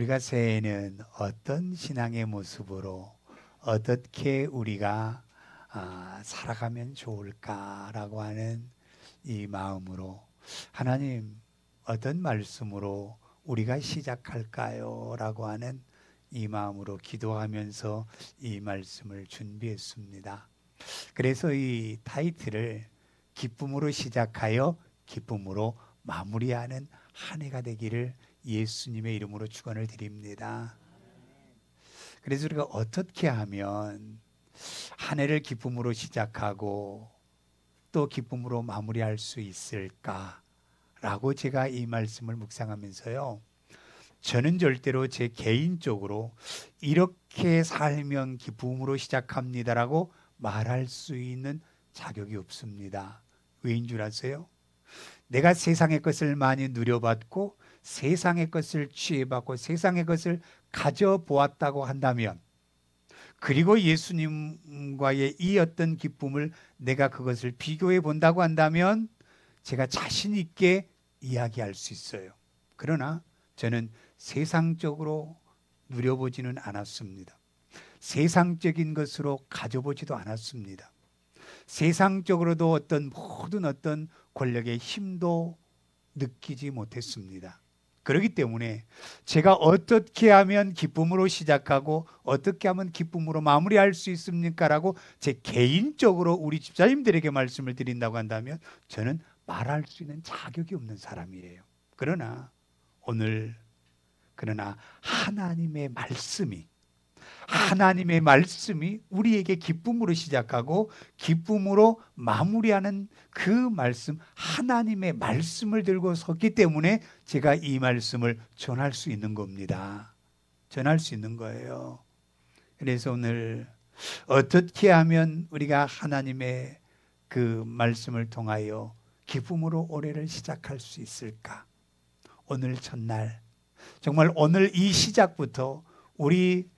우리가 새해에는 어떤 신앙의 모습으로 어떻게 우리가 아, 살아가면 좋을까라고 하는 이 마음으로 하나님 어떤 말씀으로 우리가 시작할까요? 라고 하는 이 마음으로 기도하면서 이 말씀을 준비했습니다. 그래서 이 타이틀을 기쁨으로 시작하여 기쁨으로 마무리하는 한 해가 되기를 예수님의 이름으로 축원을 드립니다. 그래서 우리가 어떻게 하면 한 해를 기쁨으로 시작하고 또 기쁨으로 마무리할 수 있을까라고 제가 이 말씀을 묵상하면서요. 저는 절대로 제 개인적으로 이렇게 살면 기쁨으로 시작합니다라고 말할 수 있는 자격이 없습니다. 왜인 줄 아세요? 내가 세상의 것을 많이 누려봤고 세상의 것을 취해봤고 세상의 것을 가져보았다고 한다면 그리고 예수님과의 이 어떤 기쁨을 내가 그것을 비교해 본다고 한다면 제가 자신 있게 이야기할 수 있어요. 그러나 저는 세상적으로 누려보지는 않았습니다. 세상적인 것으로 가져보지도 않았습니다. 세상적으로도 어떤 모든 어떤 권력의 힘도 느끼지 못했습니다. 그렇기 때문에 제가 어떻게 하면 기쁨으로 시작하고 어떻게 하면 기쁨으로 마무리할 수 있습니까라고 제 개인적으로 우리 집사님들에게 말씀을 드린다고 한다면 저는 말할 수 있는 자격이 없는 사람이에요. 그러나 오늘 그러나 하나님의 말씀이 하나님의 말씀이 우리에게 기쁨으로 시작하고 기쁨으로 마무리하는 그 말씀, 하나님의 말씀을 들고 섰기 때문에 제가 이 말씀을 전할 수 있는 겁니다. 전할 수 있는 거예요. 그래서 오늘 어떻게 하면 우리가 하나님의 그 말씀을 통하여 기쁨으로 올해를 시작할 수 있을까? 오늘 첫날, 정말 오늘 이 시작부터 우리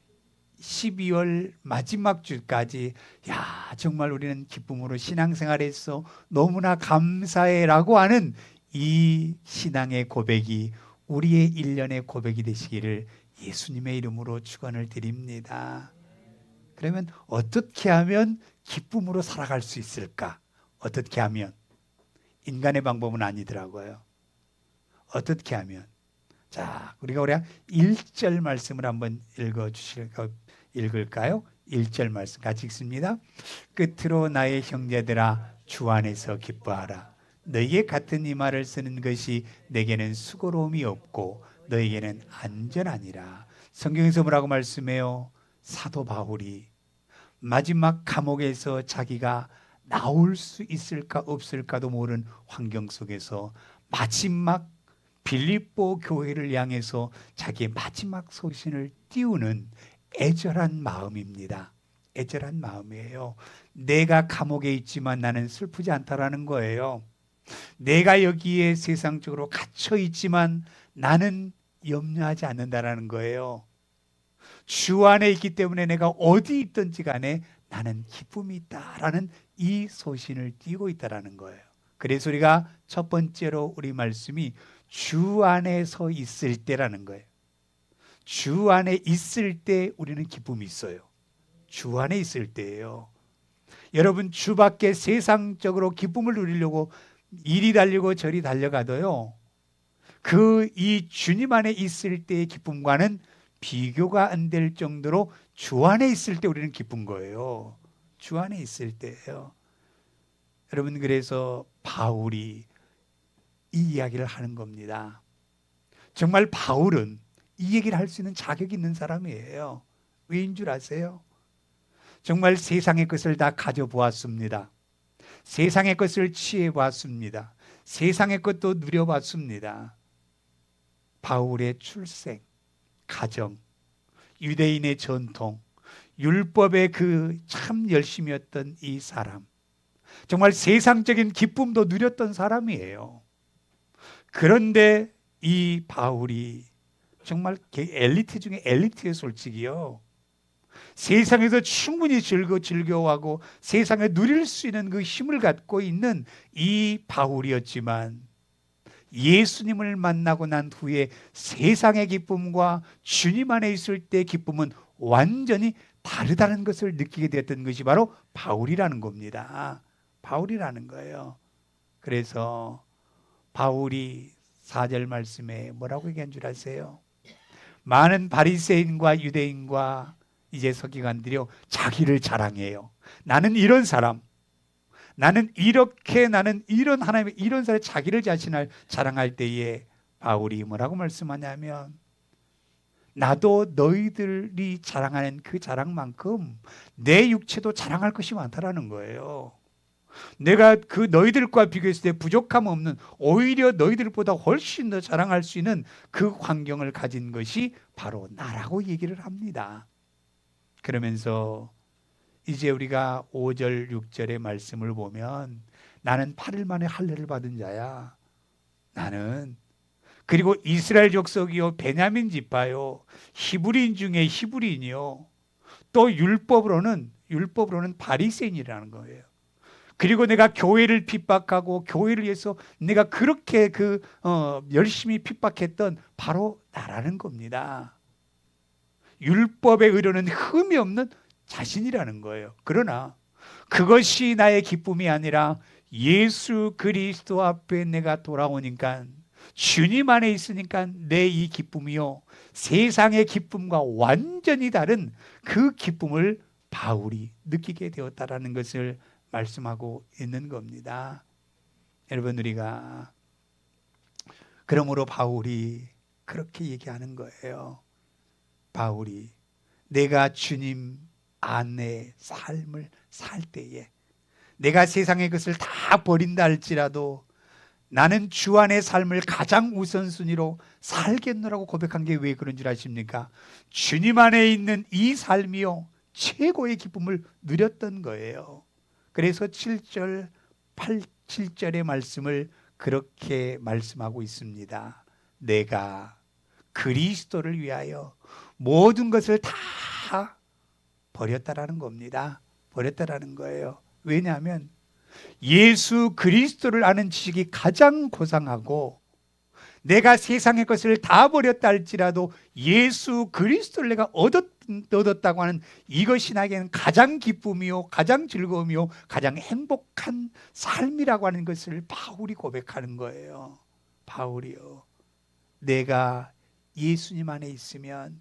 12월 마지막 주까지 야 정말 우리는 기쁨으로 신앙생활에서 너무나 감사해라고 하는 이 신앙의 고백이 우리의 일련의 고백이 되시기를 예수님의 이름으로 축원을 드립니다. 그러면 어떻게 하면 기쁨으로 살아갈 수 있을까? 어떻게 하면 인간의 방법은 아니더라고요. 어떻게 하면 자, 우리가 우리 1절 말씀을 한번 읽어 주실까 읽을까요? 1절 말씀 같이 읽습니다. 끝으로 나의 형제들아 주 안에서 기뻐하라. 너희의 같은 이 말을 쓰는 것이 내게는 수고로움이 없고 너희에게는 안전하니라. 성경에서 뭐라고 말씀해요? 사도 바울이 마지막 감옥에서 자기가 나올 수 있을까 없을까도 모르는 환경 속에서 마지막 빌립보 교회를 향해서 자기의 마지막 소신을 띄우는 애절한 마음입니다. 애절한 마음이에요. 내가 감옥에 있지만 나는 슬프지 않다라는 거예요. 내가 여기에 세상적으로 갇혀 있지만 나는 염려하지 않는다라는 거예요. 주 안에 있기 때문에 내가 어디 있든지 간에 나는 기쁨이 있다라는 이 소신을 띠고 있다라는 거예요. 그래서 우리가 첫 번째로 우리 말씀이 주 안에 서 있을 때라는 거예요. 주 안에 있을 때 우리는 기쁨이 있어요. 주 안에 있을 때예요. 여러분 주 밖에 세상적으로 기쁨을 누리려고 이리 달리고 저리 달려가도요. 그 이 주님 안에 있을 때의 기쁨과는 비교가 안 될 정도로 주 안에 있을 때 우리는 기쁜 거예요. 주 안에 있을 때예요. 여러분 그래서 바울이 이 이야기를 하는 겁니다. 정말 바울은 이 얘기를 할 수 있는 자격이 있는 사람이에요. 왜인 줄 아세요? 정말 세상의 것을 다 가져보았습니다. 세상의 것을 취해봤습니다. 세상의 것도 누려봤습니다. 바울의 출생, 가정, 유대인의 전통, 율법의 그 참 열심이었던 이 사람. 정말 세상적인 기쁨도 누렸던 사람이에요. 그런데 이 바울이 정말 엘리트 중에 엘리트의 솔직히요. 세상에서 충분히 즐거 즐겨하고 세상에 누릴 수 있는 그 힘을 갖고 있는 이 바울이었지만 예수님을 만나고 난 후에 세상의 기쁨과 주님 안에 있을 때 기쁨은 완전히 다르다는 것을 느끼게 되었던 것이 바로 바울이라는 겁니다. 바울이라는 거예요. 그래서 바울이 4절 말씀에 뭐라고 얘기한 줄 아세요? 많은 바리새인과 유대인과 이제 서기관들이요 자기를 자랑해요. 나는 이런 사람, 나는 이렇게 나는 이런 하나님의 이런 사람 자기를 자신을 자랑할 때에 바울이 뭐라고 말씀하냐면 나도 너희들이 자랑하는 그 자랑만큼 내 육체도 자랑할 것이 많다라는 거예요. 내가 그 너희들과 비교했을 때 부족함 없는 오히려 너희들보다 훨씬 더 자랑할 수 있는 그 환경을 가진 것이 바로 나라고 얘기를 합니다. 그러면서 이제 우리가 5절 6절의 말씀을 보면 나는 8일 만에 할례를 받은 자야. 나는 그리고 이스라엘 족속이요 베냐민 지파요 히브리인 중에 히브리인이요 또 율법으로는 율법으로는 바리새인이라는 거예요. 그리고 내가 교회를 핍박하고 교회를 위해서 내가 그렇게 그 어, 열심히 핍박했던 바로 나라는 겁니다. 율법의 의료는 흠이 없는 자신이라는 거예요. 그러나 그것이 나의 기쁨이 아니라 예수 그리스도 앞에 내가 돌아오니까 주님 안에 있으니까 내 이 기쁨이요 세상의 기쁨과 완전히 다른 그 기쁨을 바울이 느끼게 되었다라는 것을 말씀하고 있는 겁니다. 여러분 우리가 그러므로 바울이 그렇게 얘기하는 거예요. 바울이 내가 주님 안에 삶을 살 때에 내가 세상의 것을 다 버린다 할지라도 나는 주 안의 삶을 가장 우선순위로 살겠노라고 고백한 게 왜 그런 줄 아십니까? 주님 안에 있는 이 삶이요 최고의 기쁨을 누렸던 거예요. 그래서 7절 8 7절의 말씀을 그렇게 말씀하고 있습니다. 내가 그리스도를 위하여 모든 것을 다 버렸다라는 겁니다. 버렸다라는 거예요. 왜냐하면 예수 그리스도를 아는 지식이 가장 고상하고 내가 세상의 것을 다 버렸다 할지라도 예수 그리스도를 내가 얻었, 얻었다고 하는 이것이 나에게는 가장 기쁨이요, 가장 즐거움이요, 가장 행복한 삶이라고 하는 것을 바울이 고백하는 거예요. 바울이요. 내가 예수님 안에 있으면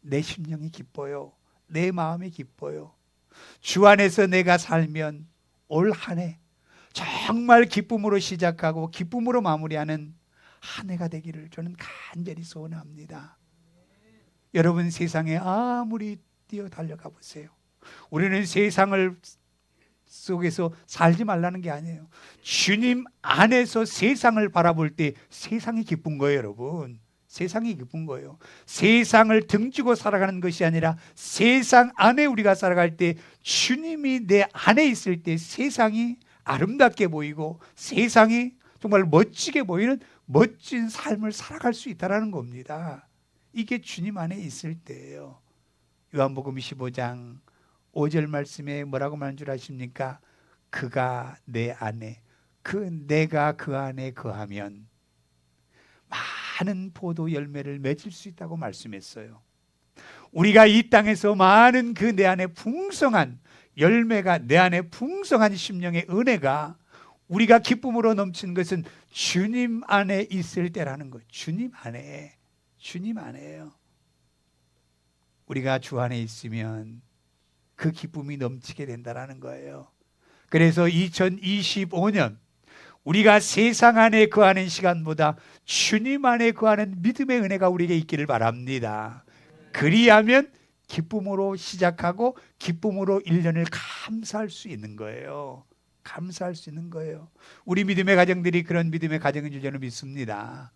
내 심령이 기뻐요. 내 마음이 기뻐요. 주 안에서 내가 살면 올 한 해 정말 기쁨으로 시작하고 기쁨으로 마무리하는 한 해가 되기를 저는 간절히 소원합니다. 여러분 세상에 아무리 뛰어 달려가 보세요. 우리는 세상을 속에서 살지 말라는 게 아니에요. 주님 안에서 세상을 바라볼 때 세상이 기쁜 거예요, 여러분. 세상이 기쁜 거예요. 세상을 등지고 살아가는 것이 아니라 세상 안에 우리가 살아갈 때 주님이 내 안에 있을 때 세상이 아름답게 보이고 세상이 정말 멋지게 보이는 멋진 삶을 살아갈 수 있다라는 겁니다. 이게 주님 안에 있을 때예요. 요한복음 15장 5절 말씀에 뭐라고 말한 줄 아십니까? 그가 내 안에 그 내가 그 안에 거하면 많은 포도 열매를 맺을 수 있다고 말씀했어요. 우리가 이 땅에서 많은 그 내 안에 풍성한 열매가 내 안에 풍성한 심령의 은혜가 우리가 기쁨으로 넘치는 것은 주님 안에 있을 때라는 거. 주님 안에. 주님 안에요. 우리가 주 안에 있으면 그 기쁨이 넘치게 된다라는 거예요. 그래서 2025년 우리가 세상 안에 거하는 시간보다 주님 안에 거하는 믿음의 은혜가 우리에게 있기를 바랍니다. 그리하면 기쁨으로 시작하고 기쁨으로 1년을 감사할 수 있는 거예요. 감사할 수 있는 거예요. 우리 믿음의 가정들이 그런 믿음의 가정인 줄 저는 믿습니다.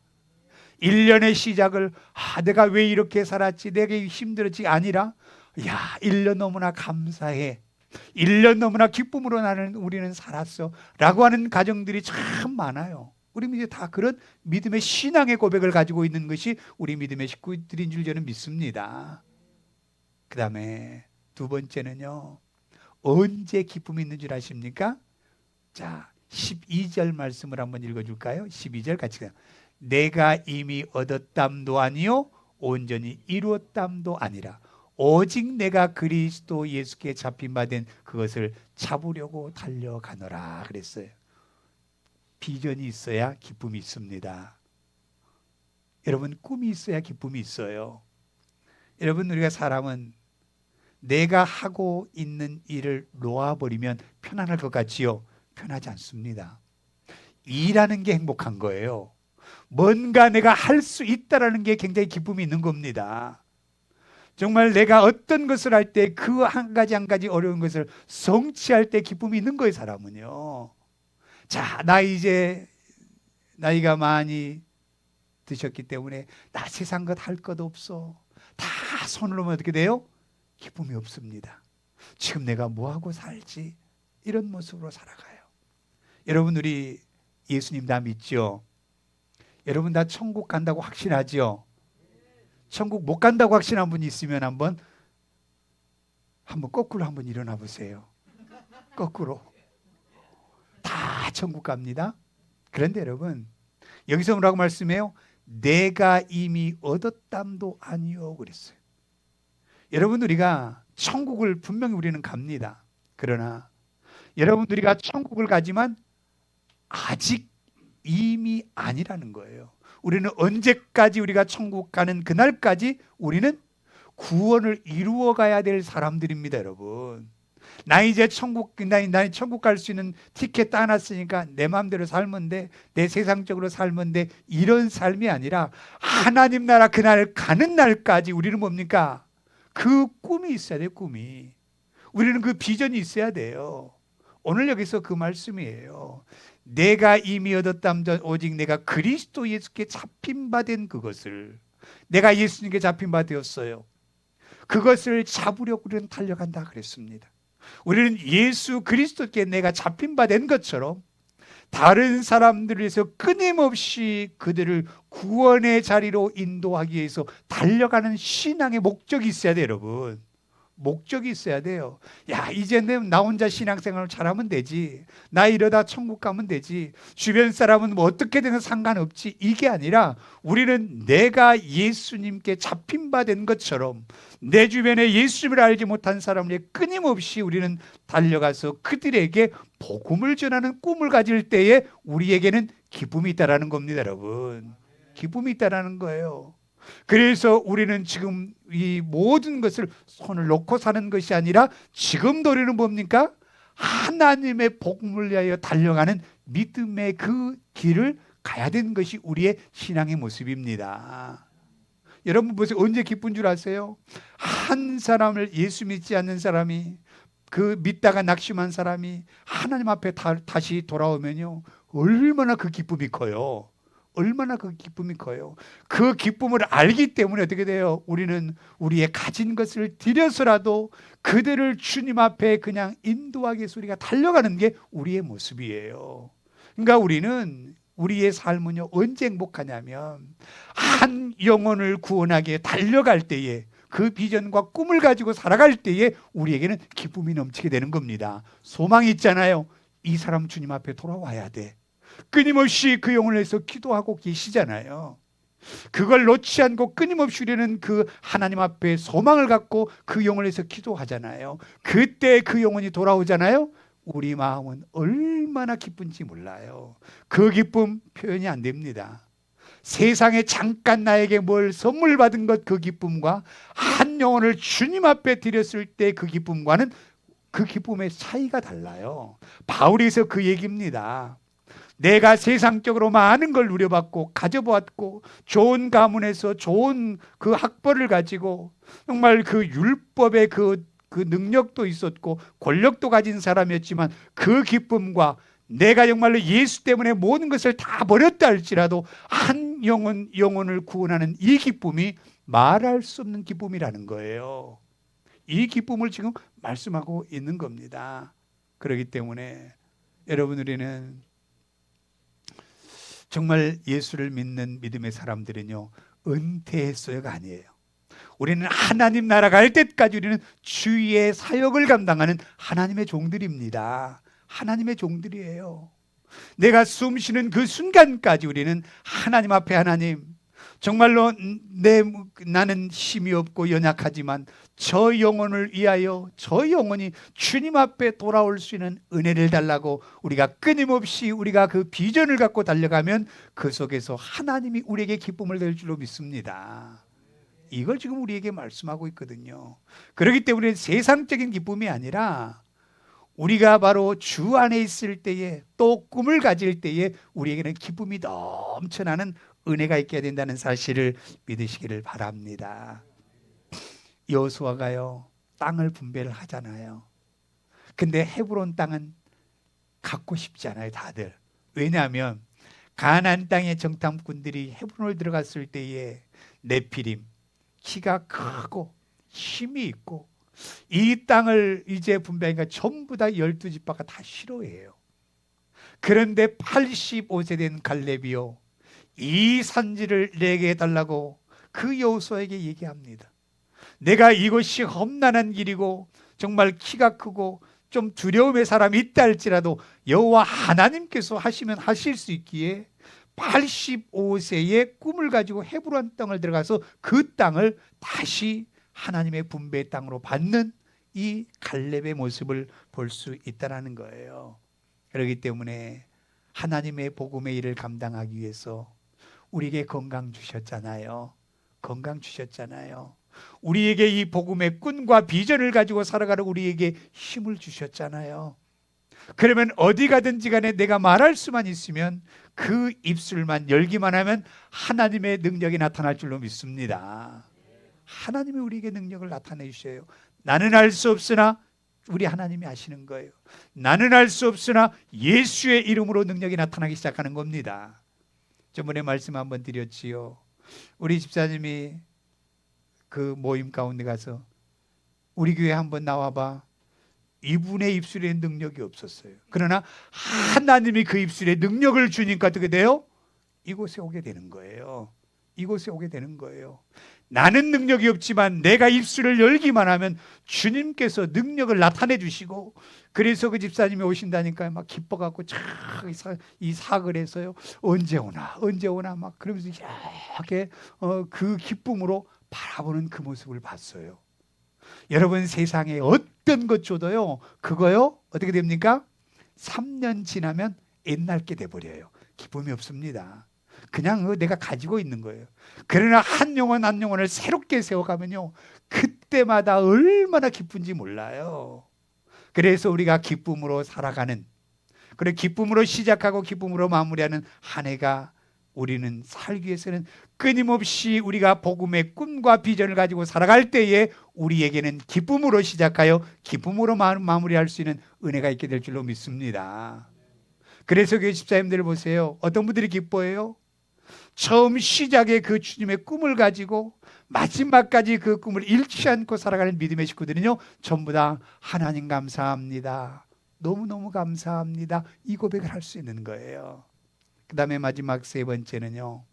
1년의 시작을 아 내가 왜 이렇게 살았지 내가 힘들었지 아니라 야 1년 너무나 감사해 1년 너무나 기쁨으로 나는 우리는 살았어 라고 하는 가정들이 참 많아요 우리 이제 다 그런 믿음의 신앙의 고백을 가지고 있는 것이 우리 믿음의 식구들인 줄 저는 믿습니다 그 다음에 두 번째는요 언제 기쁨이 있는 줄 아십니까? 자 12절 말씀을 한번 읽어줄까요? 12절 같이 가요. 내가 이미 얻었담도 아니요 온전히 이루었담도 아니라 오직 내가 그리스도 예수께 잡힌 바 된 그것을 잡으려고 달려가노라 그랬어요. 비전이 있어야 기쁨이 있습니다. 여러분 꿈이 있어야 기쁨이 있어요. 여러분 우리가 사람은 내가 하고 있는 일을 놓아버리면 편안할 것 같지요? 편하지 않습니다. 일하는 게 행복한 거예요. 뭔가 내가 할 수 있다라는 게 굉장히 기쁨이 있는 겁니다. 정말 내가 어떤 것을 할 때 그 한 가지 한 가지 어려운 것을 성취할 때 기쁨이 있는 거예요, 사람은요. 자, 나 이제 나이가 많이 드셨기 때문에 나 세상 것 할 것 없어. 다 놓으면 어떻게 돼요? 기쁨이 없습니다. 지금 내가 뭐 하고 살지? 이런 모습으로 살아가요. 여러분 우리 예수님 다 믿죠? 여러분 다 천국 간다고 확신하죠? 천국 못 간다고 확신한 분 있으면 한번 한번 거꾸로 한번 일어나 보세요. 거꾸로. 다 천국 갑니다. 그런데 여러분 여기서 뭐라고 말씀해요? 내가 이미 얻었담도 아니요 그랬어요. 여러분 우리가 천국을 분명히 우리는 갑니다. 그러나 여러분 우리가 천국을 가지만 아직 이미 아니라는 거예요. 우리는 언제까지 우리가 천국 가는 그날까지 우리는 구원을 이루어 가야 될 사람들입니다, 여러분. 나 이제 천국 나, 나 천국 갈 수 있는 티켓 따놨으니까 내 마음대로 살면 돼. 내 세상적으로 살면 돼. 이런 삶이 아니라 하나님 나라 그날 가는 날까지 우리는 뭡니까? 그 꿈이 있어야 돼요, 꿈이. 우리는 그 비전이 있어야 돼요. 오늘 여기서 그 말씀이에요. 내가 이미 얻었담 전 오직 내가 그리스도 예수께 잡힌 바 된 그것을 내가 예수님께 잡힌 바 되었어요. 그것을 잡으려고 우리는 달려간다 그랬습니다. 우리는 예수 그리스도께 내가 잡힌 바 된 것처럼 다른 사람들을 위해서 끊임없이 그들을 구원의 자리로 인도하기 위해서 달려가는 신앙의 목적이 있어야 돼요, 여러분. 목적이 있어야 돼요. 야, 이제는 나 혼자 신앙생활을 잘하면 되지. 나 이러다 천국 가면 되지. 주변 사람은 뭐 어떻게 되는 상관없지. 이게 아니라 우리는 내가 예수님께 잡힌 바 된 것처럼 내 주변에 예수님을 알지 못한 사람을 끊임없이 우리는 달려가서 그들에게 복음을 전하는 꿈을 가질 때에 우리에게는 기쁨이 있다라는 겁니다, 여러분. 기쁨이 있다라는 거예요. 그래서 우리는 지금 이 모든 것을 손을 놓고 사는 것이 아니라 지금도 우리는 뭡니까? 하나님의 복음을 위하여 달려가는 믿음의 그 길을 가야 되는 것이 우리의 신앙의 모습입니다. 여러분 보세요. 언제 기쁜 줄 아세요? 한 사람을 예수 믿지 않는 사람이 그 믿다가 낙심한 사람이 하나님 앞에 다, 다시 돌아오면요. 얼마나 그 기쁨이 커요. 얼마나 그 기쁨이 커요. 그 기쁨을 알기 때문에 어떻게 돼요? 우리는 우리의 가진 것을 들여서라도 그들을 주님 앞에 그냥 인도하기 위해서 우리가 달려가는 게 우리의 모습이에요. 그러니까 우리는 우리의 삶은요, 언제 행복하냐면, 한 영혼을 구원하기에 달려갈 때에, 그 비전과 꿈을 가지고 살아갈 때에 우리에게는 기쁨이 넘치게 되는 겁니다. 소망이 있잖아요. 이 사람 주님 앞에 돌아와야 돼. 끊임없이 그 영혼을 위해서 기도하고 계시잖아요. 그걸 놓지 않고 끊임없이 우리는 그 하나님 앞에 소망을 갖고 그 영혼을 위해서 기도하잖아요. 그때 그 영혼이 돌아오잖아요. 우리 마음은 얼마나 기쁜지 몰라요. 그 기쁨 표현이 안 됩니다. 세상에 잠깐 나에게 뭘 선물 받은 것 그 기쁨과 한 영혼을 주님 앞에 드렸을 때 그 기쁨과는 그 기쁨의 차이가 달라요. 바울에서 그 얘기입니다. 내가 세상적으로 많은 걸 누려봤고 가져보았고 좋은 가문에서 좋은 그 학벌을 가지고 정말 그 율법의 그, 그 능력도 있었고 권력도 가진 사람이었지만 그 기쁨과 내가 정말로 예수 때문에 모든 것을 다 버렸다 할지라도 한 영혼 영혼을 구원하는 이 기쁨이 말할 수 없는 기쁨이라는 거예요. 이 기쁨을 지금 말씀하고 있는 겁니다. 그렇기 때문에 여러분 우리는 정말 예수를 믿는 믿음의 사람들은요 은퇴했어요가 아니에요. 우리는 하나님 나라 갈 때까지 우리는 주의 사역을 감당하는 하나님의 종들입니다. 하나님의 종들이에요. 내가 숨 쉬는 그 순간까지 우리는 하나님 앞에 하나님 정말로 내 나는 힘이 없고 연약하지만 저 영혼을 위하여 저 영혼이 주님 앞에 돌아올 수 있는 은혜를 달라고 우리가 끊임없이 우리가 그 비전을 갖고 달려가면 그 속에서 하나님이 우리에게 기쁨을 낼 줄로 믿습니다. 이걸 지금 우리에게 말씀하고 있거든요. 그렇기 때문에 세상적인 기쁨이 아니라 우리가 바로 주 안에 있을 때에 또 꿈을 가질 때에 우리에게는 기쁨이 넘쳐나는 은혜가 있게 된다는 사실을 믿으시기를 바랍니다. 여호수아가요 땅을 분배를 하잖아요. 근데 헤브론 땅은 갖고 싶지 않아요, 다들. 왜냐하면 가나안 땅의 정탐꾼들이 헤브론을 들어갔을 때에 네피림 키가 크고 힘이 있고 이 땅을 이제 분배하니까 전부 다 열두 지파가 다 싫어해요. 그런데 85세 된 갈렙이요 이 산지를 내게 해달라고 그 여호수아에게 얘기합니다. 내가 이곳이 험난한 길이고 정말 키가 크고 좀 두려움의 사람이 있다 할지라도 여호와 하나님께서 하시면 하실 수 있기에 85세의 꿈을 가지고 헤브론 땅을 들어가서 그 땅을 다시 하나님의 분배의 땅으로 받는 이 갈렙의 모습을 볼 수 있다라는 거예요. 그렇기 때문에 하나님의 복음의 일을 감당하기 위해서 우리에게 건강 주셨잖아요. 건강 주셨잖아요. 우리에게 이 복음의 꾼과 비전을 가지고 살아가는 우리에게 힘을 주셨잖아요. 그러면 어디 가든지 간에 내가 말할 수만 있으면 그 입술만 열기만 하면 하나님의 능력이 나타날 줄로 믿습니다. 하나님이 우리에게 능력을 나타내 주셔요. 나는 알 수 없으나 우리 하나님이 아시는 거예요. 나는 알 수 없으나 예수의 이름으로 능력이 나타나기 시작하는 겁니다. 저번에 말씀 한번 드렸지요. 우리 집사님이 그 모임 가운데 가서 우리 교회 한번 나와봐. 이분의 입술에 능력이 없었어요. 그러나 하나님이 그 입술에 능력을 주니까 어떻게 돼요? 이곳에 오게 되는 거예요. 이곳에 오게 되는 거예요. 나는 능력이 없지만 내가 입술을 열기만 하면 주님께서 능력을 나타내 주시고 그래서 그 집사님이 오신다니까 막 기뻐갖고 이 사글에서요 언제 오나 언제 오나 막 그러면서 이렇게 어, 그 기쁨으로 바라보는 그 모습을 봤어요. 여러분 세상에 어떤 것 줘도요 그거요 어떻게 됩니까? 3년 지나면 옛날 게 돼버려요. 기쁨이 없습니다. 그냥 그 내가 가지고 있는 거예요. 그러나 한 영혼 한 영혼을 새롭게 세워가면요. 그때마다 얼마나 기쁜지 몰라요. 그래서 우리가 기쁨으로 살아가는 그래 기쁨으로 시작하고 기쁨으로 마무리하는 한 해가 우리는 살기 위해서는 끊임없이 우리가 복음의 꿈과 비전을 가지고 살아갈 때에 우리에게는 기쁨으로 시작하여 기쁨으로 마무리할 수 있는 은혜가 있게 될 줄로 믿습니다. 그래서 교회 집사님들 보세요. 어떤 분들이 기뻐해요? 처음 시작에 그 주님의 꿈을 가지고 마지막까지 그 꿈을 잃지 않고 살아가는 믿음의 식구들은요 전부 다 하나님 감사합니다. 너무너무 감사합니다. 이 고백을 할 수 있는 거예요. 그 다음에 마지막 세 번째는요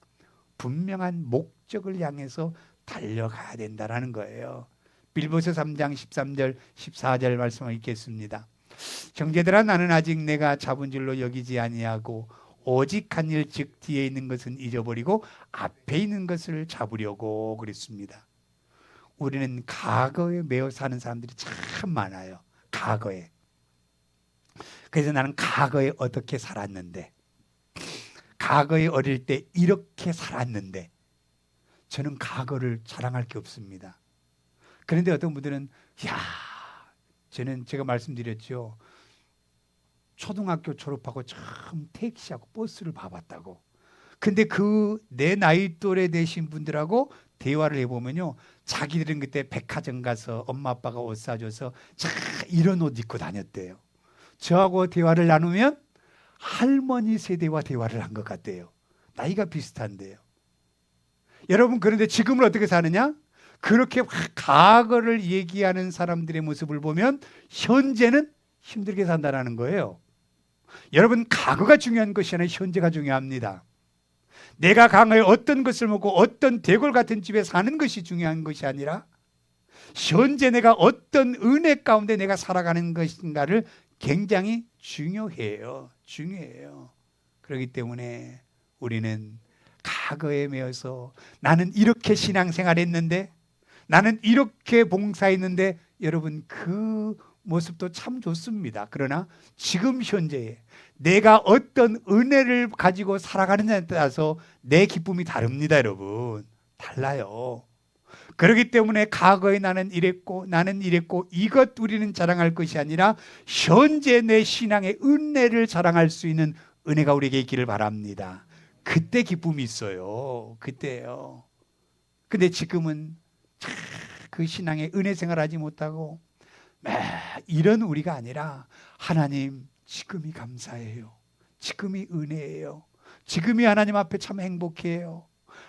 분명한 목적을 향해서 달려가야 된다라는 거예요. 빌보서 3장 13절 14절 말씀을 읽겠습니다. 형제들아 나는 아직 내가 잡은 줄로 여기지 아니하고 오직 한 일 즉 뒤에 있는 것은 잊어버리고 앞에 있는 것을 잡으려고 그랬습니다. 우리는 과거에 매여 사는 사람들이 참 많아요. 과거에. 그래서 나는 과거에 어떻게 살았는데, 과거에 어릴 때 이렇게 살았는데, 저는 과거를 자랑할 게 없습니다. 그런데 어떤 분들은, 야, 저는 제가 말씀드렸죠. 초등학교 졸업하고 처음 택시하고 버스를 봐봤다고. 근데 그 내 나이 또래 되신 분들하고 대화를 해보면요. 자기들은 그때 백화점 가서 엄마 아빠가 옷 사줘서 자 이런 옷 입고 다녔대요. 저하고 대화를 나누면 할머니 세대와 대화를 한 것 같대요. 나이가 비슷한데요. 여러분 그런데 지금은 어떻게 사느냐? 그렇게 과거를 얘기하는 사람들의 모습을 보면 현재는 힘들게 산다라는 거예요. 여러분 과거가 중요한 것이 아니라 현재가 중요합니다. 내가 강하에 어떤 것을 먹고 어떤 대골 같은 집에 사는 것이 중요한 것이 아니라 현재 내가 어떤 은혜 가운데 내가 살아가는 것인가를 굉장히 중요해요. 중요해요. 그렇기 때문에 우리는 과거에 매여서 나는 이렇게 신앙생활 했는데 나는 이렇게 봉사했는데 여러분 그 모습도 참 좋습니다. 그러나 지금 현재에 내가 어떤 은혜를 가지고 살아가느냐에 따라서 내 기쁨이 다릅니다, 여러분. 달라요. 그렇기 때문에 과거에 나는 이랬고 나는 이랬고 이것 우리는 자랑할 것이 아니라 현재 내 신앙의 은혜를 자랑할 수 있는 은혜가 우리에게 있기를 바랍니다. 그때 기쁨이 있어요. 그때요. 근데 지금은 참그 신앙의 은혜 생활하지 못하고 매 이런 우리가 아니라 하나님 지금이 감사해요. 지금이 은혜예요. 지금이 하나님 앞에 참 행복해요.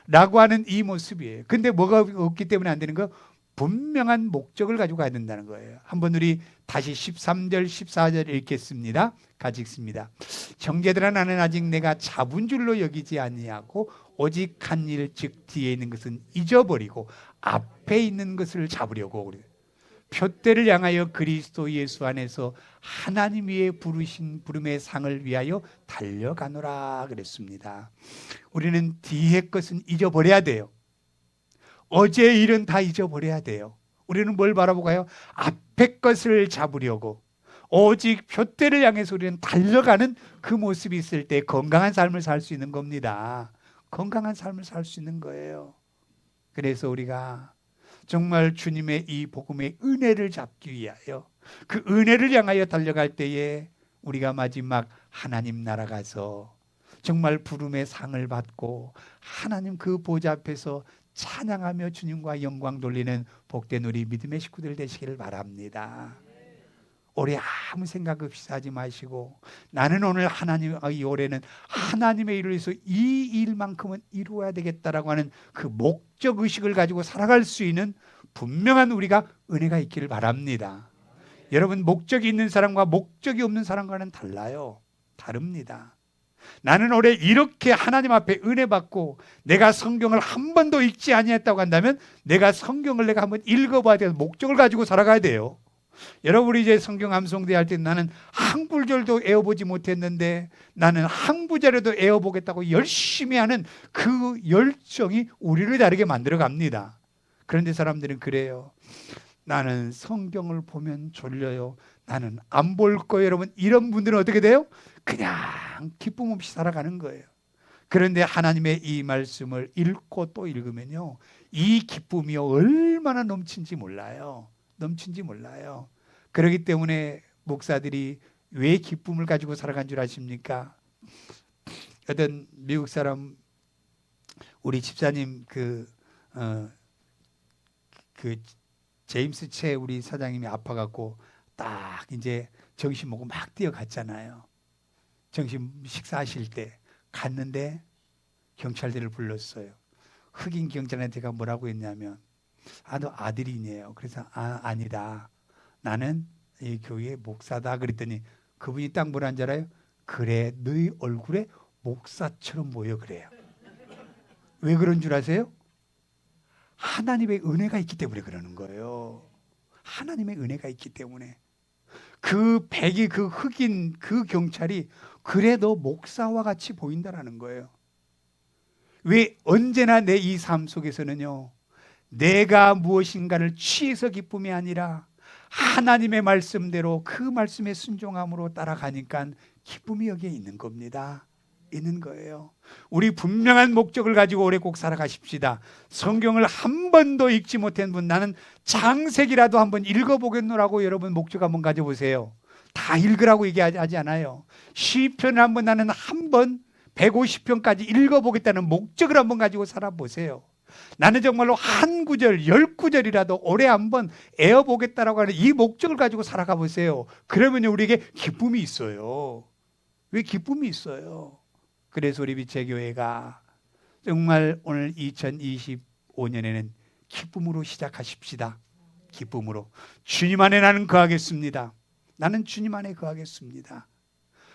라고 하는 이 모습이에요. 근데 뭐가 없기 때문에 안 되는 거? 분명한 목적을 가지고 가야 된다는 거예요. 한번 우리 다시 13절, 14절 읽겠습니다. 같이 읽습니다. 형제들아 나는 아직 내가 잡은 줄로 여기지 아니하고 오직 한 일 즉 뒤에 있는 것은 잊어버리고 앞에 있는 것을 잡으려고 그래요. 표대를 향하여 그리스도 예수 안에서 하나님 위에 부르신 부름의 상을 위하여 달려가노라 그랬습니다. 우리는 뒤의 것은 잊어버려야 돼요. 어제 일은 다 잊어버려야 돼요. 우리는 뭘 바라보가요? 앞에 것을 잡으려고 오직 표대를 향해서 우리는 달려가는 그 모습이 있을 때 건강한 삶을 살 수 있는 겁니다. 건강한 삶을 살 수 있는 거예요. 그래서 우리가 정말 주님의 이 복음의 은혜를 잡기 위하여 그 은혜를 향하여 달려갈 때에 우리가 마지막 하나님 나라 가서 정말 부름의 상을 받고 하나님 그 보좌 앞에서 찬양하며 주님과 영광 돌리는 복된 우리 믿음의 식구들 되시기를 바랍니다. 올해 아무 생각 없이 하지 마시고 나는 오늘 하나님 아, 이 올해는 하나님의 일을 위해서 이 일만큼은 이루어야 되겠다라고 하는 그 목적 의식을 가지고 살아갈 수 있는 분명한 우리가 은혜가 있기를 바랍니다. 여러분 목적이 있는 사람과 목적이 없는 사람과는 달라요. 다릅니다. 나는 올해 이렇게 하나님 앞에 은혜 받고 내가 성경을 한 번도 읽지 아니했다고 한다면 내가 성경을 내가 한번 읽어봐야 돼서 목적을 가지고 살아가야 돼요. 여러분이 이제 성경 암송대 할 때 나는 한 구절도 애워보지 못했는데 나는 한 구절에도 애워보겠다고 열심히 하는 그 열정이 우리를 다르게 만들어 갑니다. 그런데 사람들은 그래요. 나는 성경을 보면 졸려요. 나는 안 볼 거예요. 여러분 이런 분들은 어떻게 돼요? 그냥 기쁨 없이 살아가는 거예요. 그런데 하나님의 이 말씀을 읽고 또 읽으면요. 이 기쁨이 얼마나 넘친지 몰라요. 넘친지 몰라요. 그렇기 때문에 목사들이 왜 기쁨을 가지고 살아간 줄 아십니까? 어떤 미국 사람 우리 집사님 그 어, 그 제임스 채 우리 사장님이 아파갖고 딱 이제 정신 먹고 막 뛰어갔잖아요. 정신 식사하실 때 갔는데 경찰들을 불렀어요. 흑인 경찰한테가 뭐라고 했냐면 아 너 아들이네요. 그래서 아 아니다. 나는 이 교회 목사다 그랬더니 그분이 딱 뭐라 줄 알아요? 그래 너희 얼굴에 목사처럼 보여 그래요. 왜 그런 줄 아세요? 하나님의 은혜가 있기 때문에 그러는 거예요. 하나님의 은혜가 있기 때문에 그 백이 그 흑인 그 경찰이 그래도 목사와 같이 보인다라는 거예요. 왜 언제나 내 이 삶 속에서는요. 내가 무엇인가를 취해서 기쁨이 아니라 하나님의 말씀대로 그 말씀에 순종함으로 따라가니까 기쁨이 여기에 있는 겁니다. 있는 거예요. 우리 분명한 목적을 가지고 오래 꼭 살아가십시다. 성경을 한 번도 읽지 못한 분 나는 장색이라도 한번 읽어보겠노라고 여러분 목적 한번 가져보세요. 다 읽으라고 얘기하지 않아요. 시편을 한번 나는 한 번 150편까지 읽어보겠다는 목적을 한번 가지고 살아보세요. 나는 정말로 한 구절, 열 구절이라도 올해 한번 애어보겠다라고 하는 이 목적을 가지고 살아가 보세요. 그러면 우리에게 기쁨이 있어요. 왜 기쁨이 있어요? 그래서 우리 빛의 교회가 정말 오늘 2025년에는 기쁨으로 시작하십시다. 기쁨으로. 주님 안에 나는 거하겠습니다. 나는 주님 안에 거하겠습니다.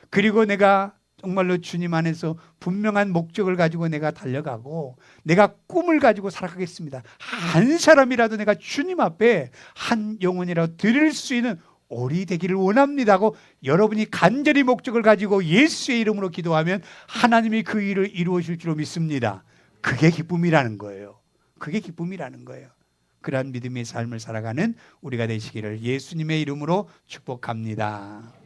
그리고 내가 정말로 주님 안에서 분명한 목적을 가지고 내가 달려가고 내가 꿈을 가지고 살아가겠습니다. 한 사람이라도 내가 주님 앞에 한 영혼이라도 드릴 수 있는 올이 되기를 원합니다고 여러분이 간절히 목적을 가지고 예수의 이름으로 기도하면 하나님이 그 일을 이루어 줄 줄로 믿습니다. 그게 기쁨이라는 거예요. 그게 기쁨이라는 거예요. 그러한 믿음의 삶을 살아가는 우리가 되시기를 예수님의 이름으로 축복합니다.